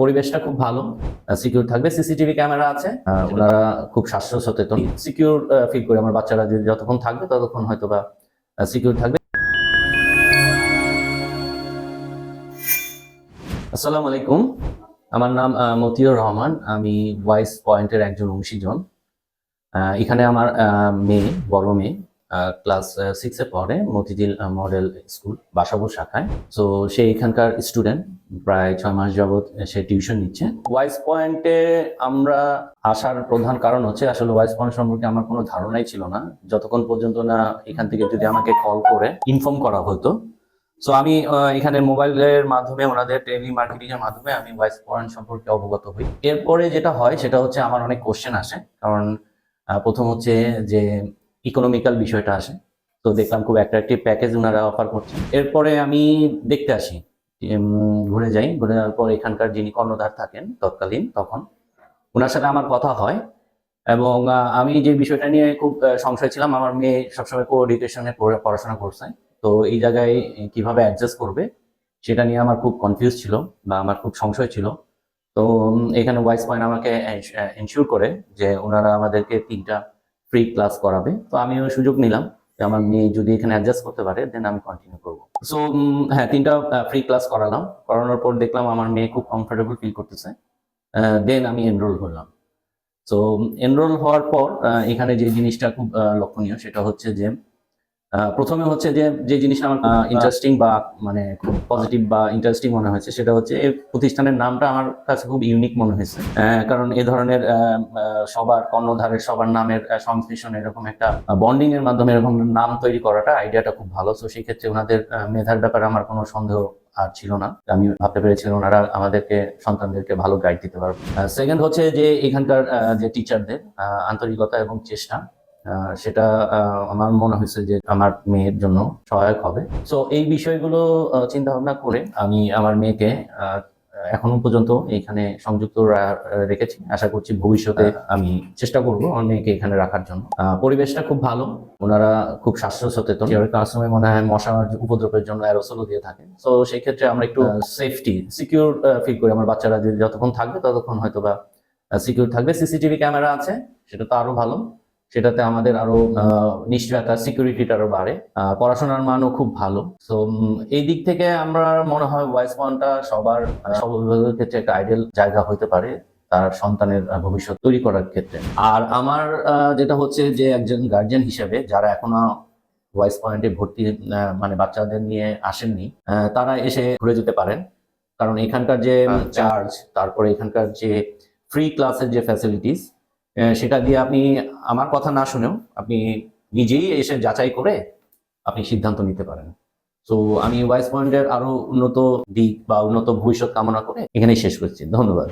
পরিবেশটা খুব ভালো সিকিউর থাকবে। সিসিটিভি ক্যামেরা আছে ওনারা খুব স্বাস্থ্য সচেতন। সিকিউর ফিল করে আমার বাচ্চারা যদি যতক্ষণ থাকবে ততক্ষণ হয়তো বা সিকিউর থাকবে। আসসালামু আলাইকুম। আমার নাম মতিউর রহমান। আমি ভয়েস পয়েন্টের একজন অংশীজন। এখানে আমার মেয়ে, বড় মেয়ে। ক্লাস সিক্সে পড়ে মতিঝিল মডেল স্কুল বাসাবো শাখায়। তো সে এখানকার স্টুডেন্ট প্রায় ছয় মাস যাবত সে টিউশন নিচ্ছে। ওয়াইস পয়েন্টে আমরা আসার প্রধান কারণ হচ্ছে, আসলে ওয়াইস পয়েন্ট সম্পর্কে আমার কোনো ধারণাই ছিল না। যতক্ষণ পর্যন্ত না এখান থেকে যদি আমাকে কল করে ইনফর্ম করা হতো। সো আমি এখানে মোবাইলের মাধ্যমে, ওনাদের টেলি মার্কেটিং এর মাধ্যমে আমি ওয়াইস পয়েন্ট সম্পর্কে অবগত হই। এরপরে যেটা হয়, সেটা হচ্ছে আমার অনেক কোশ্চেন আসে। কারণ প্রথম হচ্ছে যে ইকোনমিক্যাল বিষয়টা আসে। তো দেখলাম খুব অ্যাট্রাকটিভ প্যাকেজ ওনারা অফার করছেন এরপরে আমি দেখতে আসি। ঘুরে যাই। ঘুরে যাওয়ার পর এখানকার যিনি কর্ণধার থাকেন তৎকালীন, তখন ওনার সাথে আমার কথা হয় এবং আমি যে বিষয়টা নিয়ে খুব সংশয় ছিলাম, আমার মেয়ে সবসময় কো এডুকেশনে পড়াশোনা করছে। তো এই জায়গায় কীভাবে অ্যাডজাস্ট করবে সেটা নিয়ে আমার খুব কনফিউজ ছিল বা আমার খুব সংশয় ছিল। তো এখানে ওয়াইস পয়েন্ট আমাকে এনশিওর করে যে ওনারা আমাদেরকে তিনটা ফ্রি ক্লাস করাবে। তো আমি ওই সুযোগ নিলাম যে আমার মেয়ে যদি এখানে অ্যাডজাস্ট করতে পারে দেন আমি কন্টিনিউ করব। সো হ্যাঁ তিনটা ফ্রি ক্লাস করালাম। করানোর পর দেখলাম আমার মেয়ে খুব কমফোর্টেবল ফিল করতেছে। দেন আমি এনরোল করলাম তো এনরোল হওয়ার পর এখানে যে জিনিসটা খুব লক্ষণীয় সেটা হচ্ছে যে প্রথমে হচ্ছে যে যে জিনিসটা আমার ইন্টারেস্টিং বা মানে খুব পজিটিভ বা ইন্টারেস্টিং মনে হয়েছে, সেটা হচ্ছে এই প্রতিষ্ঠানের নামটা আমার কাছে খুব ইউনিক মনে হয়েছে। কারণ এ ধরনের সবার কর্ণধারের, সবার নামের সংশ্লেষণ এরকম একটা বন্ডিং এর মাধ্যমে এরকম নাম তৈরি করাটা আইডিয়াটা খুব ভালো। তো সেই ক্ষেত্রে ওনাদের মেধার ব্যাপারে আমার কোনো সন্দেহ আর ছিল না। আমি ভাবতে পেরেছিলাম ওনারা আমাদেরকে, সন্তানদেরকে ভালো গাইড দিতে পারবে। সেকেন্ড হচ্ছে যে, এখানকার যে টিচারদের আন্তরিকতা এবং চেষ্টা সেটা আমার মনে হয়েছে যে আমার মেয়ের জন্য সহায়ক হবে। সো এই বিষয়গুলো চিন্তা ভাবনা করে আমি আমার মেয়েকে এখনও পর্যন্ত এখানে সংযুক্ত রেখেছি। আশা করছি ভবিষ্যতে আমি চেষ্টা করব আমার মেয়েকে এখানে রাখার জন্য। পরিবেশটা খুব ভালো। ওনারা খুব স্বাস্থ্য সচেতন সময় মনে হয় মশার উপদ্রবের জন্য অ্যারোসলও দিয়ে থাকে। তো সেই ক্ষেত্রে আমরা একটু সেফটি সিকিউর ফিল করি। আমার বাচ্চারা যদি যতক্ষণ থাকবে ততক্ষণ হয়তো বা সিকিউর থাকবে। সিসিটিভি ক্যামেরা আছে সেটা তো আরও ভালো। সেটাতে আমাদের আরও নিশ্চয়তা সিকিউরিটিটা আরও বাড়ে। পড়াশোনার মানও খুব ভালো। তো এই দিক থেকে আমরা মনে হয় ওয়াইস পয়েন্টটা সবার সব অভিভাবকের ক্ষেত্রে একটা আইডিয়াল জায়গা হতে পারে তার সন্তানের ভবিষ্যৎ তৈরি করার ক্ষেত্রে। আর আমার যেটা হচ্ছে যে একজন গার্জিয়ান হিসেবে যারা এখনও ভয়েস পয়েন্টে ভর্তি মানে বাচ্চাদের নিয়ে আসেননি তারা এসে ঘুরে যেতে পারেন। কারণ এখানকার যে চার্জ তারপরে এখানকার যে ফ্রি ক্লাসের যে ফ্যাসিলিটিস সেটা দিয়ে আপনি আমার কথা না শুনেও আপনি নিজেই এসে যাচাই করে আপনি সিদ্ধান্ত নিতে পারেন। তো আমি ওয়াইস পয়েন্টের আরও উন্নত দিক বা উন্নত ভবিষ্যৎ কামনা করে এখানেই শেষ করছি। ধন্যবাদ।